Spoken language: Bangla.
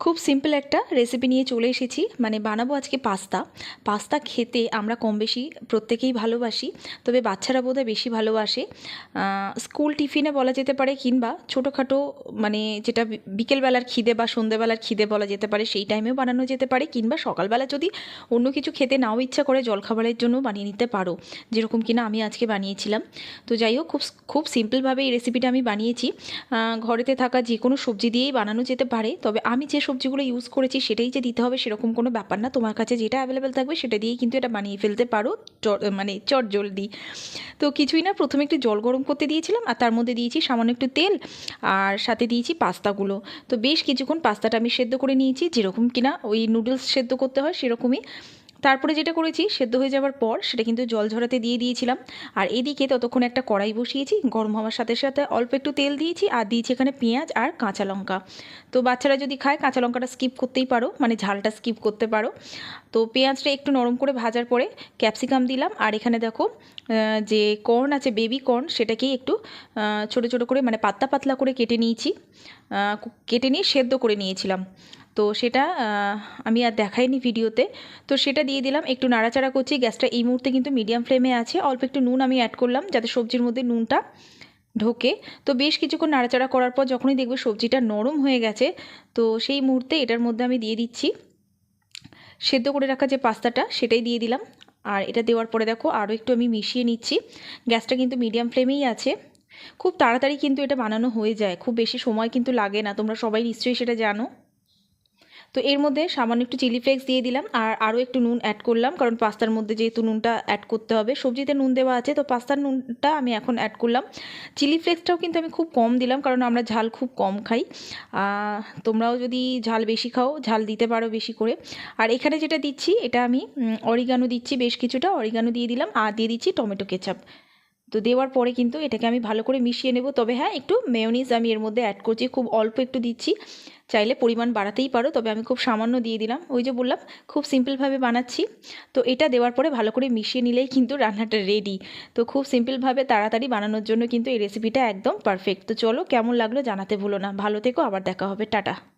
খুব সিম্পল একটা রেসিপি নিয়ে চলে এসেছি। মানে বানাবো আজকে পাস্তা। পাস্তা খেতে আমরা কম বেশি প্রত্যেকেই ভালোবাসি, তবে বাচ্চারা বোধহয় বেশি ভালোবাসে। স্কুল টিফিনে বলা যেতে পারে কিংবা ছোটোখাটো মানে যেটা বিকেলবেলার খিদে বা সন্ধেবেলার খিদে বলা যেতে পারে, সেই টাইমেও বানানো যেতে পারে। কিংবা সকালবেলা যদি অন্য কিছু খেতে নাও ইচ্ছা করে, জলখাবারের জন্য বানিয়ে নিতে পারো, যেরকম কিনা আমি আজকে বানিয়েছিলাম। তো যাই হোক, খুব খুব সিম্পলভাবে এই রেসিপিটা আমি বানিয়েছি। ঘরেতে থাকা যে কোনো সবজি দিয়েই বানানো যেতে পারে, তবে আমি যে সবজিগুলো ইউজ করেছি সেটাই যে দিতে হবে সেরকম কোনো ব্যাপার না। তোমার কাছে যেটা অ্যাভেলেবেল থাকবে সেটা দিয়েই কিন্তু এটা বানিয়ে ফেলতে পারো। মানে চট জলদি। তো কিছুই না, প্রথমে একটু জল গরম করতে দিয়েছিলাম আর তার মধ্যে দিয়েছি সামান্য একটু তেল আর সাথে দিয়েছি পাস্তাগুলো। তো বেশ কিছুক্ষণ পাস্তাটা আমি সেদ্ধ করে নিয়েছি। যেরকম কিনা ওই নুডলস সেদ্ধ করতে হয় সেরকমই। তারপরে যেটা করেছি, সেদ্ধ হয়ে যাওয়ার পর সেটা কিন্তু জল ঝরাতে দিয়ে দিয়েছিলাম। আর এদিকে ততক্ষণ একটা কড়াই বসিয়েছি, গরম হওয়ার সাথে সাথে অল্প একটু তেল দিয়েছি আর দিয়েছি এখানে পেঁয়াজ আর কাঁচা লঙ্কা। তো বাচ্চারা যদি খায়, কাঁচা লঙ্কাটা স্কিপ করতেই পারো মানে ঝালটা স্কিপ করতে পারো। তো পেঁয়াজটা একটু নরম করে ভাজার পরে ক্যাপসিকাম দিলাম। আর এখানে দেখো যে কর্ন আছে বেবি কর্ন সেটাকেই একটু ছোটো ছোটো করে মানে পাতলা পাতলা করে কেটে নিয়েছি। কেটে নিয়ে সেদ্ধ করে নিয়েছিলাম। তো সেটা আমি আর দেখাইনি ভিডিওতে। তো সেটা দিয়ে দিলাম, একটু নাড়াচাড়া করছি, গ্যাসটা এই মুহূর্তে কিন্তু মিডিয়াম ফ্লেমে আছে, অল্প একটু নুন আমি অ্যাড করলাম, যাতে সবজির মধ্যে নুনটা ঢোকে। তো বেশ কিছুক্ষণ নাড়াচাড়া করার পর যখনই দেখবে সবজিটা নরম হয়ে গেছে, তো সেই মুহূর্তে এটার মধ্যে আমি দিয়ে দিচ্ছি সেদ্ধ করে রাখা যে পাস্তাটা, সেটাই দিয়ে দিলাম। আর এটা দেওয়ার পরে দেখো, আরও একটু আমি মিশিয়ে নিচ্ছি। গ্যাসটা কিন্তু মিডিয়াম ফ্লেমেই আছে। খুব তাড়াতাড়ি কিন্তু এটা বানানো হয়ে যায়, খুব বেশি সময় কিন্তু লাগে না, তোমরা সবাই নিশ্চয়ই সেটা জানো। তো এর মধ্যে সামান্য একটু চিলি ফ্লেক্স দিয়ে দিলাম আর আরও একটু নুন অ্যাড করলাম, কারণ পাস্তার মধ্যে যেহেতু নুনটা অ্যাড করতে হবে। সবজিতে নুন দেওয়া আছে, তো পাস্তার নুনটা আমি এখন অ্যাড করলাম। চিলি ফ্লেক্সটাও কিন্তু আমি খুব কম দিলাম, কারণ আমরা ঝাল খুব কম খাই। তোমরাও যদি ঝাল বেশি খাও, ঝাল দিতে পারো বেশি করে। আর এখানে যেটা দিচ্ছি, এটা আমি অরিগানো দিচ্ছি, বেশ কিছুটা অরিগানো দিয়ে দিলাম। আর দিয়ে দিচ্ছি টমেটো কেচাপ তো দেওয়ার পরে কিন্তু এটাকে আমি ভালো করে মিশিয়ে নেব। তবে হ্যাঁ একটু মেয়োনিজ আমি এর মধ্যে অ্যাড করছি, খুব অল্প একটু দিচ্ছি। চাইলে পরিমাণ বাড়াতেই পারো, তবে আমি খুব সামান্য দিয়ে দিলাম। ওই যে বললাম, খুব সিম্পলভাবে বানাচ্ছি। তো এটা দেওয়ার পরে ভালো করে মিশিয়ে নিলেই কিন্তু রান্নাটা রেডি তো খুব সিম্পলভাবে তাড়াতাড়ি বানানোর জন্য কিন্তু এই রেসিপিটা একদম পারফেক্ট তো চলো, কেমন লাগল জানাতে ভুলো না। ভালো থেকো, আবার দেখা হবে। টাটা।